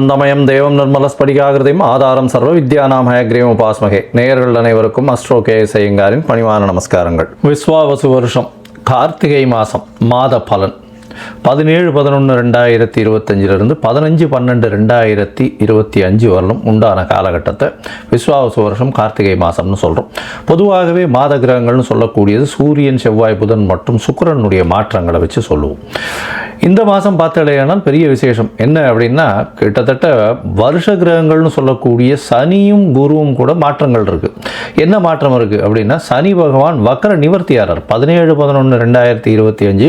ஞானானந்தமயம் தேவம் நிர்மலஸ்படிகாகிருதையும் ஆதாரம் சர்வ வித்யானாம் ஹயக்ரீவம் உபாஸ்மகே. நேயர்கள் அனைவருக்கும் அஸ்ட்ரோ கே ஐயங்காரின் பணிவான நமஸ்காரங்கள். விஸ்வாவசு வருஷம் கார்த்திகை மாதம் மாத பலன். பதினேழு பதினொன்று ரெண்டாயிரத்தி இருபத்தஞ்சிலிருந்து பதினஞ்சு பன்னெண்டு ரெண்டாயிரத்தி இருபத்தி அஞ்சு வரலும் உண்டான காலகட்டத்தை விஸ்வாவசு வருஷம் கார்த்திகை மாதம்னு சொல்கிறோம் பொதுவாகவே மாத கிரகங்கள்னு சொல்லக்கூடியது சூரியன் செவ்வாய் புதன் மற்றும் சுக்கரனுடைய மாற்றங்களை வச்சு சொல்லுவோம். இந்த மாதம் பார்த்தடையானால் பெரிய விசேஷம். என்ன அப்படின்னா கிட்டத்தட்ட வருஷ கிரகங்கள்னு சொல்லக்கூடிய சனியும் குருவும் கூட மாற்றங்கள் இருக்குது என்ன மாற்றம் இருக்குது அப்படின்னா சனி பகவான் வக்கர நிவர்த்தியாளர் பதினேழு பதினொன்று ரெண்டாயிரத்தி இருபத்தி அஞ்சு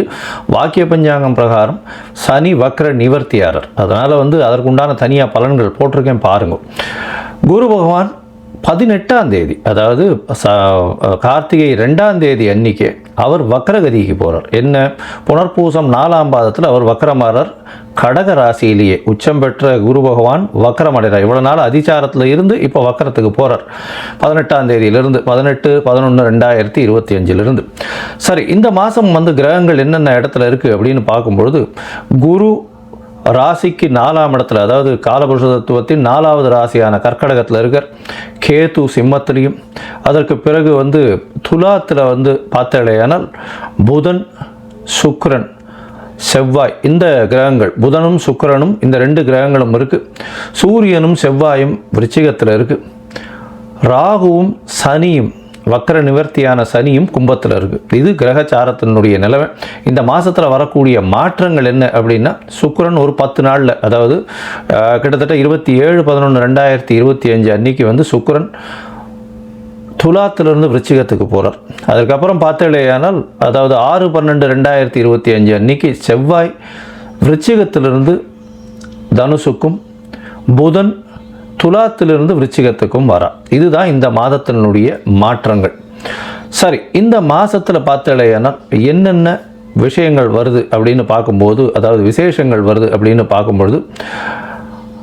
வாக்கிய பஞ்சாங்க பஞ்சாங்கம் பிரகாரம் சனி வக்ர நிவர்த்தியாரர். அதனால் வந்து அதற்குண்டான தனியாக பலன்கள் போட்டிருக்கேன் பாருங்க. குரு பகவான் பதினெட்டாம் தேதி அதாவது கார்த்திகை ரெண்டாம் தேதி அன்னைக்கு அவர் வக்கரகதிக்கு போகிறார் என்ன? புனர்பூசம் நாலாம் பாதத்தில் அவர் வக்கரமாறார் கடக ராசியிலேயே உச்சம் பெற்ற குரு பகவான் வக்கரமடைகிறார் இவ்வளோ நாள் அதிச்சாரத்தில் இருந்து இப்போ வக்கரத்துக்கு போகிறார் பதினெட்டாம் தேதியிலிருந்து பதினெட்டு பதினொன்று ரெண்டாயிரத்தி இருபத்தி அஞ்சிலிருந்து. சரி இந்த மாதம் வந்து கிரகங்கள் என்னென்ன இடத்துல இருக்குது அப்படின்னு பார்க்கும்பொழுது குரு ராசிக்கு நாலாம் இடத்துல அதாவது காலபுருஷ தத்துவத்தின் நாலாவது ராசியான கர்க்கடகத்தில் இருக்கார். கேது சிம்மத்திலையும் அதற்கு பிறகு வந்து துலாத்தில் வந்து பார்த்தாலேயானால் புதன் சுக்ரன் செவ்வாய் இந்த கிரகங்கள் புதனும் சுக்கரனும் இந்த ரெண்டு கிரகங்களும் இருக்குது சூரியனும் செவ்வாயும் விருச்சிகத்தில் இருக்குது ராகுவும் சனியும் வக்கர நிவர்த்தியான சனியும் கும்பத்தில் இருக்குது இது கிரகச்சாரத்தினுடைய நிலவை இந்த மாதத்தில் வரக்கூடிய மாற்றங்கள் என்ன அப்படின்னா சுக்கரன் ஒரு பத்து நாளில் அதாவது கிட்டத்தட்ட இருபத்தி ஏழு பதினொன்று ரெண்டாயிரத்தி இருபத்தி அஞ்சு அன்னைக்கு வந்து சுக்கரன் துலாத்திலிருந்து விருச்சிகத்துக்கு போகிறார் அதுக்கப்புறம் பார்த்தேலேயானால் அதாவது ஆறு பன்னெண்டு ரெண்டாயிரத்தி இருபத்தி அஞ்சு அன்னைக்கு செவ்வாய் விருச்சிகத்திலிருந்து தனுசுக்கும் புதன் துலாத்திலிருந்து விருச்சிகத்துக்கும் வரா. இதுதான் இந்த மாதத்தினுடைய மாற்றங்கள். சரி இந்த மாதத்தில் பார்த்தேலையானால் என்னென்ன விஷயங்கள் வருது அப்படின்னு பார்க்கும்போது அதாவது விசேஷங்கள் வருது அப்படின்னு பார்க்கும்பொழுது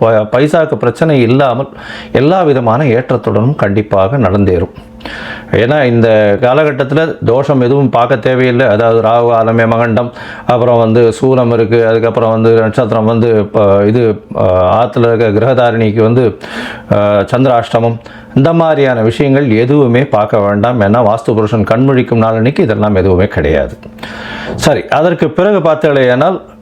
பைசாவுக்கு பைசாக்கு பிரச்சனை இல்லாமல் எல்லா விதமான ஏற்றத்துடனும் கண்டிப்பாக நடந்தேறும். ஏன்னா இந்த காலகட்டத்தில் தோஷம் எதுவும் பார்க்க தேவையில்லை. அதாவது ராகு ஆலமே மகண்டம் அப்புறம் வந்து சூலம் இருக்குது அதுக்கப்புறம் வந்து நட்சத்திரம் வந்து இப்போ இது ஆற்றுல இருக்க கிரகதாரிணிக்கு வந்து சந்திராஷ்டமம். இந்த மாதிரியான விஷயங்கள் எதுவுமே பார்க்க வேண்டாம். ஏன்னா வாஸ்து புருஷன் கண்மொழிக்கும் நாள் அன்னைக்கு இதெல்லாம் எதுவுமே கிடையாது. சரி அதற்கு பிறகு பார்த்தேனால்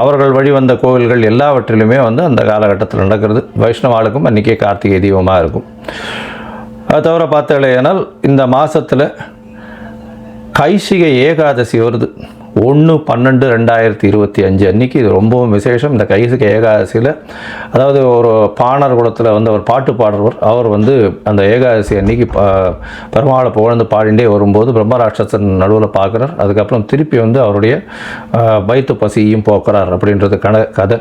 அவர்கள் வழிவந்த கோவில்கள் எல்லாவற்றிலுமே வந்து அந்த காலகட்டத்தில் நடக்கிறது. வைஷ்ணவ ஆளுக்கும் அன்றைக்கே கார்த்திகை தீபமாக இருக்கும். அது தவிர பார்த்தாலேனால் இந்த மாதத்தில் கைசிகை ஏகாதசி வருது. ஒன்று பன்னெண்டு ரெண்டாயிரத்தி இருபத்தி அஞ்சு அன்னைக்கு இது ரொம்பவும் விசேஷம். இந்த கைசுக்கு ஏகாதசியில் அதாவது ஒரு பாணர் குலத்தில் வந்து அவர் பாட்டு பாடுறவர். அவர் வந்து அந்த ஏகாதசி அன்னைக்கு பெருமாளை புகழ்ந்து பாடிண்டே வரும்போது பிரம்மராட்சசன் நடுவில் பார்க்குறார். அதுக்கப்புறம் திருப்பி வந்து அவருடைய அஹ், வயிற்று பசியையும் போக்குறார் அப்படின்றது கண கதை.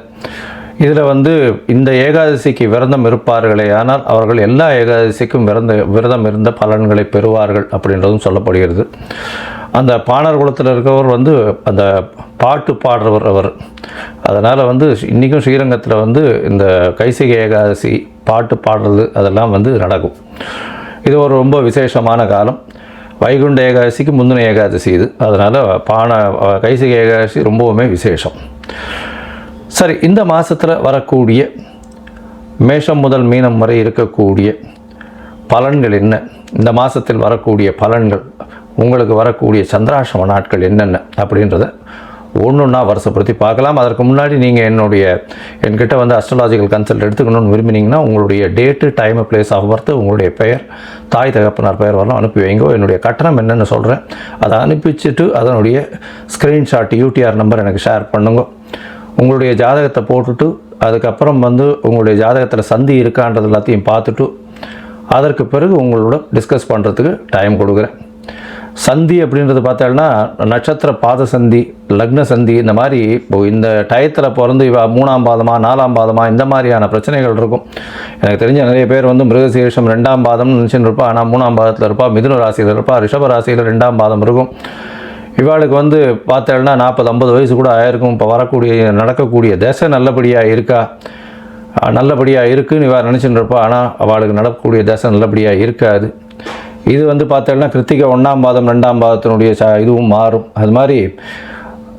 இதில் வந்து இந்த ஏகாதசிக்கு விரதம் இருப்பார்களே ஆனால் அவர்கள் எல்லா ஏகாதசிக்கும் விரத விரதம் இருந்த பலன்களை பெறுவார்கள் அப்படின்றதும் சொல்லப்படுகிறது. அந்த பாணர் குலத்தில் இருக்கவர் வந்து அந்த பாட்டு பாடுறவர் அவர். அதனால் வந்து இன்றைக்கும் ஸ்ரீரங்கத்தில் வந்து இந்த கைசிகை ஏகாதசி பாட்டு பாடுறது அதெல்லாம் வந்து நடக்கும். இது ஒரு ரொம்ப விசேஷமான காலம். வைகுண்ட ஏகாதசிக்கு முந்தின ஏகாதசி இது. அதனால் பான கைசிகை ஏகாதசி ரொம்பவுமே விசேஷம். சரி இந்த மாதத்தில் வரக்கூடிய மேஷம் முதல் மீனம் வரை இருக்கக்கூடிய பலன்கள் என்ன? இந்த மாதத்தில் வரக்கூடிய பலன்கள் உங்களுக்கு வரக்கூடிய சந்திராசிரம நாட்கள் என்னென்ன அப்படின்றத ஒன்றுன்னா வருஷப்படுத்தி பார்க்கலாம். அதற்கு முன்னாடி நீங்கள் என்னுடைய என்கிட்ட வந்து அஸ்ட்ராலாஜிக்கல் கன்சல்ட் எடுத்துக்கணும்னு விரும்பினீங்கன்னா உங்களுடைய date time place of birth உங்களுடைய பெயர் தாய் தகப்பனார் பெயர் வரலாம் அனுப்பி வைங்க. என்னுடைய கட்டணம் என்னென்னு சொல்கிறேன் அதை அனுப்பிச்சிட்டு அதனுடைய ஸ்க்ரீன்ஷாட் யூடிஆர் நம்பர் எனக்கு ஷேர் பண்ணுங்க. உங்களுடைய ஜாதகத்தை போட்டுட்டு அதுக்கப்புறம் வந்து உங்களுடைய ஜாதகத்தில் சந்தி இருக்கான்றது எல்லாத்தையும் பார்த்துட்டு அதற்கு பிறகு உங்களோட டிஸ்கஸ் பண்ணுறதுக்கு டைம் கொடுக்குறேன். சந்தி அப்படின்றது பார்த்தோம்னா நட்சத்திர பாத சந்தி லக்ன சந்தி இந்த மாதிரி இப்போ இந்த டயத்தில் பிறந்து இவ மூணாம் பாதமாக நாலாம் பாதமாக இந்த மாதிரியான பிரச்சனைகள் இருக்கும். எனக்கு தெரிஞ்ச நிறைய பேர் வந்து மிருகசீரிஷம் ரெண்டாம் பாதம்னு நினச்சின்னு இருப்பா. ஆனால் மூணாம் பாதத்தில் இருப்பா. மிதுன ராசியில் இருப்பா. ரிஷப ராசியில் ரெண்டாம் பாதம் இருக்கும். இவாளுக்கு வந்து பார்த்தேன்னா நாற்பது ஐம்பது வயசு கூட ஆயிருக்கும். இப்போ வரக்கூடிய நடக்கக்கூடிய தசை நல்லபடியாக இருக்கா? நல்லபடியாக இருக்குன்னு இவா நினச்சின்னு இருப்பா. ஆனால் அவளுக்கு நடக்கக்கூடிய தசை நல்லபடியாக இருக்காது. இது வந்து பார்த்தீங்கன்னா கிருத்திகை ஒன்றாம் பாதம் ரெண்டாம் பாதத்தினுடைய ச இதுவும் மாறும். அது மாதிரி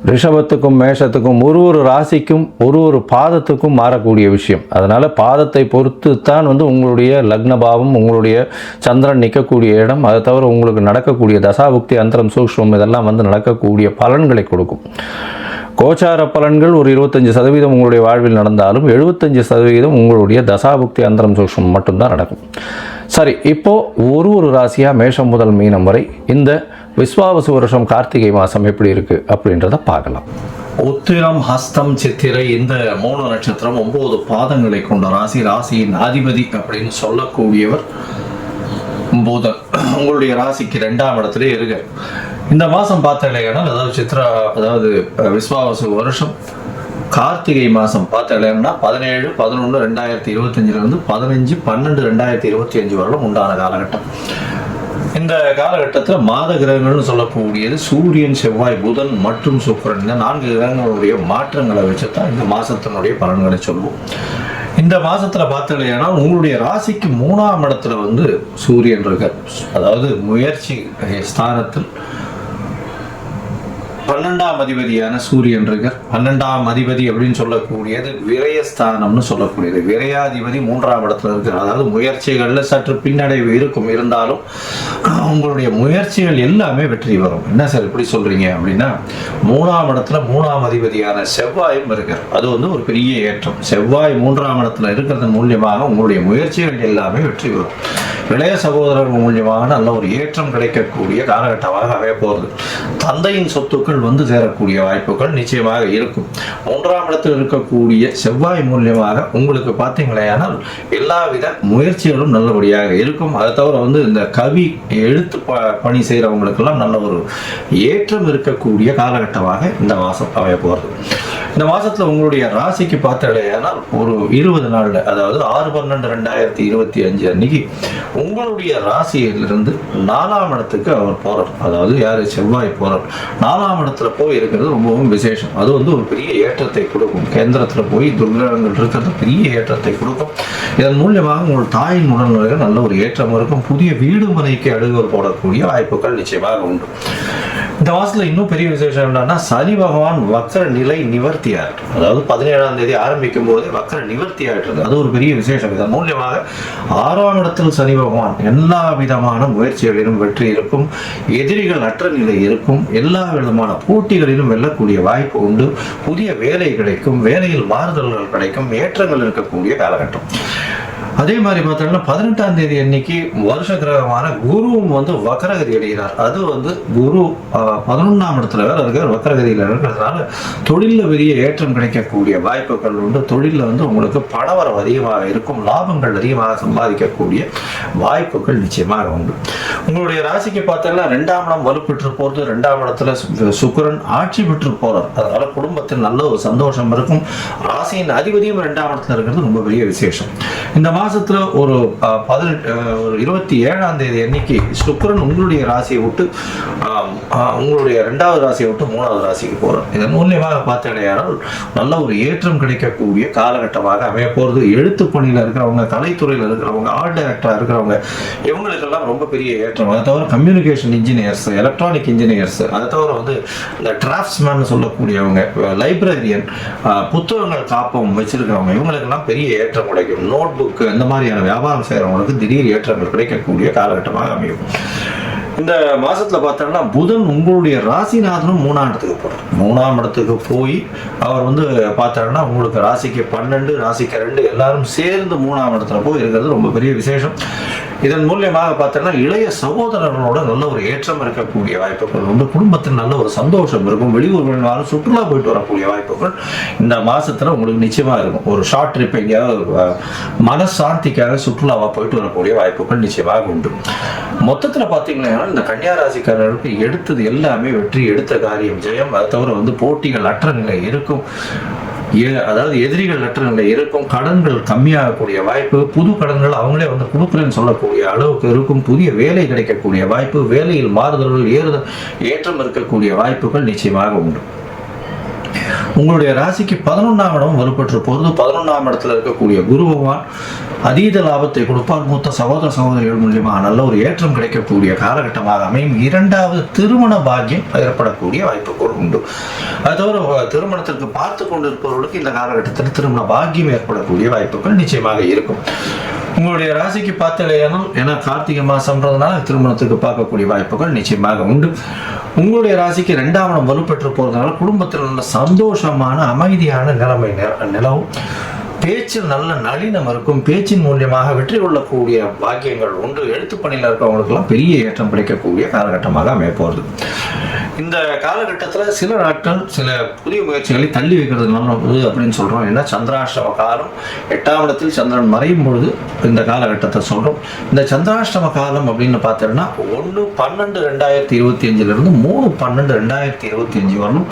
ரிஷபத்துக்கும் மேஷத்துக்கும் ஒரு ஒரு ராசிக்கும் ஒரு ஒரு பாதத்துக்கும் மாறக்கூடிய விஷயம். அதனால் பாதத்தை பொறுத்து தான் வந்து உங்களுடைய லக்ன பாவம் உங்களுடைய சந்திரன் நிற்கக்கூடிய இடம். அதை தவிர உங்களுக்கு நடக்கக்கூடிய தசாபுக்தி அந்தரம் சூக்ஷ்மம் இதெல்லாம் வந்து நடக்கக்கூடிய பலன்களை கொடுக்கும். கோச்சார பலன்கள் ஒரு இருபத்தஞ்சி சதவீதம் உங்களுடைய வாழ்வில் நடந்தாலும் எழுபத்தஞ்சு சதவீதம் உங்களுடைய தசாபுக்தி அந்தரம் சூக்ஷ்மம் மட்டும்தான் நடக்கும். சரி இப்போ ஒரு ஒரு ராசியாக மேஷம் முதல் மீனம் வரை இந்த விஸ்வாவசு வருஷம் கார்த்திகை மாதம் எப்படி இருக்குது அப்படின்றத பார்க்கலாம். உத்திரம் ஹஸ்தம் சித்திரை இந்த மூணு நட்சத்திரம் ஒன்பது பாதங்களை கொண்ட ராசி ராசியின் அதிபதி அப்படின்னு சொல்லக்கூடியவர் புதன். உங்களுடைய ராசிக்கு ரெண்டாம் இடத்துல இருக்கு. இந்த மாதம் பார்த்தாலேனா அதாவது சித்ரா அதாவது விஸ்வாவசு வருஷம் கார்த்திகை மாதம் பார்த்தாலேன்னா பதினேழு பதினொன்று ரெண்டாயிரத்தி இருபத்தஞ்சிலிருந்து பதினஞ்சு பன்னெண்டு ரெண்டாயிரத்தி இருபத்தி அஞ்சு வரலும் உண்டான காலகட்டம். இந்த காலகட்டத்தில் மாத கிரகங்கள்னு சொல்லக்கூடியது சூரியன் செவ்வாய் புதன் மற்றும் சுக்கரன். இந்த நான்கு கிரகங்களுடைய மாற்றங்களை வச்சு தான் இந்த மாதத்தினுடைய பலன்களை சொல்லுவோம் இந்த மாதத்தில் பார்த்தீங்கன்னா உங்களுடைய ராசிக்கு மூணாம் இடத்துல வந்து சூரியன் இருக்கார். அதாவது முயற்சி ஸ்தானத்தில் பன்னெண்டாம் அதிபதியான சூரியன் இருக்கார். பன்னெண்டாம் அதிபதி அப்படின்னு சொல்லக்கூடியது விரயஸ்தானம்னு சொல்லக்கூடியது. விரயாதிபதி மூன்றாம் இடத்துல இருக்கிறார் அதாவது முயற்சிகளில் சற்று பின்னடைவு இருக்கும். இருந்தாலும் உங்களுடைய முயற்சிகள் எல்லாமே வெற்றி வரும் என்ன சார் இப்படி சொல்றீங்க அப்படின்னா மூணாம் இடத்துல மூணாம் அதிபதியான செவ்வாயும் இருக்கார். அது வந்து ஒரு பெரிய ஏற்றம். செவ்வாய் மூன்றாம் இடத்துல இருக்கிறதன் மூலியமாக உங்களுடைய முயற்சிகள் எல்லாமே வெற்றி வரும் இளைய சகோதரர்கள் மூலியமாக நல்ல ஒரு ஏற்றம் கிடைக்கக்கூடிய காலகட்டமாக அமைய போகிறது தந்தையின் சொத்துக்கள் வந்து சேரக்கூடிய வாய்ப்புகள் நிச்சயமாக இருக்கும். மூன்றாம் இடத்தில் இருக்கக்கூடிய செவ்வாய் மூலியமாக உங்களுக்கு பார்த்தீங்களேயானால் எல்லாவித முயற்சிகளும் நல்லபடியாக இருக்கும். அதை தவிர வந்து இந்த கவி எழுத்து ப பணி செய்கிறவங்களுக்கெல்லாம் நல்ல ஒரு ஏற்றம் இருக்கக்கூடிய காலகட்டமாக இந்த மாதம் அமைய போகிறது. இந்த மாசத்துல உங்களுடைய ராசிக்கு பார்த்தடையானால் ஒரு இருபது நாள்ல அதாவது ஆறு பன்னெண்டு ரெண்டாயிரத்தி இருபத்தி அஞ்சு அன்னைக்கு உங்களுடைய ராசியிலிருந்து நாலாம் இடத்துக்கு அவர் போறார். அதாவது யாரு? செவ்வாய் போறார். நாலாம் இடத்துல போய் இருக்கிறது ரொம்பவும் விசேஷம். அது வந்து ஒரு பெரிய ஏற்றத்தை கொடுக்கும். கேந்திரத்துல போய் துர்கிரகங்கள் இருக்கிறது பெரிய ஏற்றத்தை கொடுக்கும். இதன் மூலியமாக உங்கள் தாயின் உடல்நிலைகள் நல்ல ஒரு ஏற்றம் இருக்கும். புதிய வீடு மனைக்கு அழுகல் போடக்கூடிய வாய்ப்புகள் நிச்சயமாக உண்டு. இந்த மாசத்துல இன்னும் பெரிய விசேஷம் என்னன்னா சனி பகவான் வக்கர நிலை நிவர்த்தி அதாவது பதினேழாம் தேதி ஆரம்பிக்கும் போதே வக்கர நிவர்த்தி அது ஒரு பெரிய விசேஷம். இதன் மூலியமாக ஆறாம் இடத்தில் சனி பகவான் எல்லா விதமான முயற்சிகளிலும் வெற்றி இருக்கும் எதிரிகள் அற்ற நிலை இருக்கும் எல்லா விதமான போட்டிகளிலும் வெல்லக்கூடிய வாய்ப்பு உண்டு. புதிய வேலை கிடைக்கும் வேலையில் மாறுதல்கள் கிடைக்கும் ஏற்றங்கள் இருக்கக்கூடிய காலகட்டம். அதே மாதிரி பார்த்தோம்னா பதினெட்டாம் தேதி அன்னைக்கு வருஷ கிரகமான குருவும் வந்து வக்கரகதி அடைகிறார். அது வந்து குரு பதினொன்றாம் பதினொண்ணாம் இடத்துல வேற இருக்கார் வக்கரகதியில் இருக்கிறதுனால தொழிலில் பெரிய ஏற்றம் கிடைக்கக்கூடிய வாய்ப்புகள் உண்டு. தொழிலில் வந்து உங்களுக்கு பணவரம் அதிகமாக இருக்கும் லாபங்கள் அதிகமாக சம்பாதிக்கக்கூடிய வாய்ப்புகள் நிச்சயமாக உண்டு. உங்களுடைய ராசிக்கு பார்த்தோம்னா ரெண்டாம் இடம் வலுப்பெற்று போகிறது ரெண்டாம் இடத்துல சு- சுக்கிரன் ஆட்சி பெற்று போறார். அதனால குடும்பத்தில் நல்ல ஒரு சந்தோஷம் இருக்கும். ராசியின் அதிபதியும் ரெண்டாம் இடத்துல இருக்கிறது ரொம்ப பெரிய விசேஷம். இந்த மாசத்துல ஒரு பதினெட்டு ஒரு இருபத்தி ஏழாம் தேதி அன்னைக்கு சுக்கரன் உங்களுடைய ராசியை விட்டு உங்களுடைய ரெண்டாவது ராசியை விட்டு மூணாவது ராசிக்கு போகிறோம் இதன் மூலியமாக பார்த்தடையாரால் நல்ல ஒரு ஏற்றம் கிடைக்கக்கூடிய காலகட்டமாக அமைய போகிறது எழுத்து பணியில் இருக்கிறவங்க கலைத்துறையில் இருக்கிறவங்க ஆர்ட் டைரக்டராக இருக்கிறவங்க இவங்களுக்கெல்லாம் ரொம்ப பெரிய ஏற்றம். அதை தவிர கம்யூனிகேஷன் இன்ஜினியர்ஸ் எலக்ட்ரானிக் இன்ஜினியர்ஸ் அதை தவிர வந்து இந்த டிராஃப்ட்ஸ்மேன் சொல்லக்கூடியவங்க லைப்ரரியன் புத்தகங்கள் காப்பம் வச்சிருக்கிறவங்க இவங்களுக்கெல்லாம் பெரிய ஏற்றம் கிடைக்கும். நோட் புக் இந்த மாதிரியான வியாபாரம் செய்கிறவங்களுக்கு திடீர் ஏற்றங்கள் கிடைக்கக்கூடிய காலகட்டமாக அமையும். இந்த மாதத்தில் பார்த்தோம்னா புதன் உங்களுடைய ராசிநாதனும் மூணாம் இடத்துக்கு போகிறார் மூணாம் இடத்துக்கு போய் அவர் வந்து பார்த்தோம்னா உங்களுக்கு ராசிக்கு பன்னெண்டு ராசிக்கு ரெண்டு எல்லாரும் சேர்ந்து மூணாம் இடத்துல போய் இருக்கிறது ரொம்ப பெரிய விசேஷம். இதன் மூலியமாக பார்த்தீங்கன்னா இளைய சகோதரர்களோட நல்ல ஒரு ஏற்றம் இருக்கக்கூடிய வாய்ப்புகள் உண்டு குடும்பத்தில் நல்ல ஒரு சந்தோஷம் இருக்கும் வெளியூர் சுற்றுலா போயிட்டு வரக்கூடிய வாய்ப்புகள் இந்த மாசத்துல உங்களுக்கு நிச்சயமா இருக்கும். ஒரு ஷார்ட் ட்ரிப் எங்கேயாவது மனசாந்திக்காக சுற்றுலாவா போயிட்டு வரக்கூடிய வாய்ப்புகள் நிச்சயமாக உண்டு. மொத்தத்துல பாத்தீங்கன்னா இந்த கன்னியா ராசிக்காரர்களுக்கு எடுத்தது எல்லாமே வெற்றி எடுத்த காரியம் ஜெயம். அதை தவிர வந்து போட்டிகள் அற்ற நிலை இருக்கும். அதாவது எதிரிகள் அற்ற நிலை இருக்கும் கடன்கள் கம்மியாகக்கூடிய வாய்ப்பு புது கடன்கள் அவங்களே வந்து கொடுக்குறேன்னு சொல்லக்கூடிய அளவுக்கு இருக்கும் புதிய வேலை கிடைக்கக்கூடிய வாய்ப்பு வேலையில் மாறுதல்கள் ஏறுதல் ஏற்றம் இருக்கக்கூடிய வாய்ப்புகள் நிச்சயமாக உண்டு. உங்களுடைய ராசிக்கு பதினொன்றாம் இடம் வலுப்பெற்று போகிறது பதினொன்றாம் இடத்துல இருக்கக்கூடிய குரு பகவான் அதீத லாபத்தை கொடுப்பார் மூத்த சகோதர சகோதரிகள் மூலியமாக நல்ல ஒரு ஏற்றம் கிடைக்கக்கூடிய காலகட்டமாக அமையும். இரண்டாவது திருமண பாக்கியம் ஏற்படக்கூடிய வாய்ப்புகள் உண்டு. அது தவிர திருமணத்திற்கு பார்த்து கொண்டிருப்பவர்களுக்கு இந்த காலகட்டத்தில் திருமண பாக்கியம் ஏற்படக்கூடிய வாய்ப்புகள் நிச்சயமாக இருக்கும். உங்களுடைய ராசிக்கு பார்த்தலையானால் ஏன்னா கார்த்திகை மாசம்ன்றதுனால திருமணத்துக்கு பார்க்கக்கூடிய வாய்ப்புகள் நிச்சயமாக உண்டு. உங்களுடைய ராசிக்கு ரெண்டாம் இடம் வலுப்பெற்று போறதுனால குடும்பத்தில் நல்ல சந்தோஷமான அமைதியான நிலைமை நிலவும். பேச்சில் நல்ல நளினம் இருக்கும் பேச்சின் மூலியமாக வெற்றி கொள்ளக்கூடிய பாக்கியங்கள் உண்டு எழுத்து பணியில் இருக்கிறவங்களுக்கெல்லாம் பெரிய ஏற்றம் கிடைக்கக்கூடிய காலகட்டமாக அமைய போகிறது இந்த காலகட்டத்தில் சில நாட்கள் சில புதிய முயற்சிகளை தள்ளி வைக்கிறது நல்லது அப்படின்னு சொல்கிறோம் ஏன்னா சந்திராஷ்டம காலம் எட்டாம் இடத்தில் சந்திரன் மறையும் பொழுது இந்த காலகட்டத்தை சொல்கிறோம் இந்த சந்திராஷ்டம காலம் அப்படின்னு பார்த்தோம்னா ஒன்று பன்னெண்டு ரெண்டாயிரத்தி இருபத்தி அஞ்சுலேருந்து மூணு பன்னெண்டு ரெண்டாயிரத்தி இருபத்தி அஞ்சு வரணும்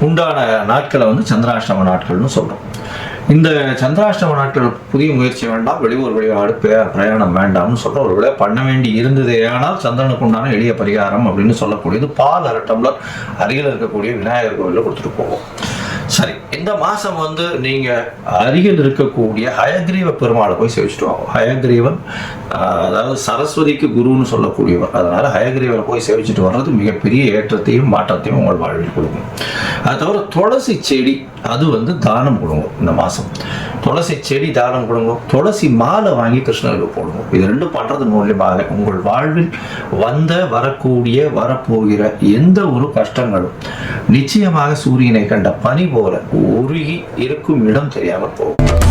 உண்டான நாட்களை வந்து சந்திராஷ்டம நாட்கள்னு சொல்கிறோம் இந்த சந்திராஷ்டம நாட்கள் புதிய முயற்சி வேண்டாம் வெளியூர் வெளிநாடு பே- பிரயாணம் வேண்டாம்னு சொல்ற ஒரு விட பண்ண வேண்டி இருந்ததே. ஆனால் சந்திரனுக்கு உண்டான எளிய பரிகாரம் அப்படின்னு சொல்லக்கூடியது பால் அரை டம்ளர் அருகில் இருக்கக்கூடிய விநாயகர் கோவிலில் கொடுத்துட்டு போவோம். சரி இந்த மாசம் வந்து நீங்க அருகில் இருக்கக்கூடிய ஹயக்ரீவ பெருமாளை போய் சேவிச்சுட்டு வாங்க. ஹயக்ரீவன் அதாவது சரஸ்வதிக்கு குருன்னு சொல்லக்கூடியவர். அதனால ஹயக்ரீவனை போய் சேவிச்சுட்டு வர்றது மிகப்பெரிய ஏற்றத்தையும் மாற்றத்தையும் உங்கள் வாழ்வில் கொடுக்கும். அது தவிர துளசி செடி அது வந்து தானம் கொடுங்க இந்த மாசம். துளசி செடி தானம் கொடுங்க துளசி மாலை வாங்கி கிருஷ்ணருக்கு போடுங்க இது ரெண்டும் பண்றது மூலியமாக உங்கள் வாழ்வில் வந்த வரக்கூடிய வரப்போகிற எந்த ஒரு கஷ்டங்களும் நிச்சயமாக சூரியனை கண்ட பனி போல. உருகி இருக்கும் இடம் தெரியாமல் போகும்.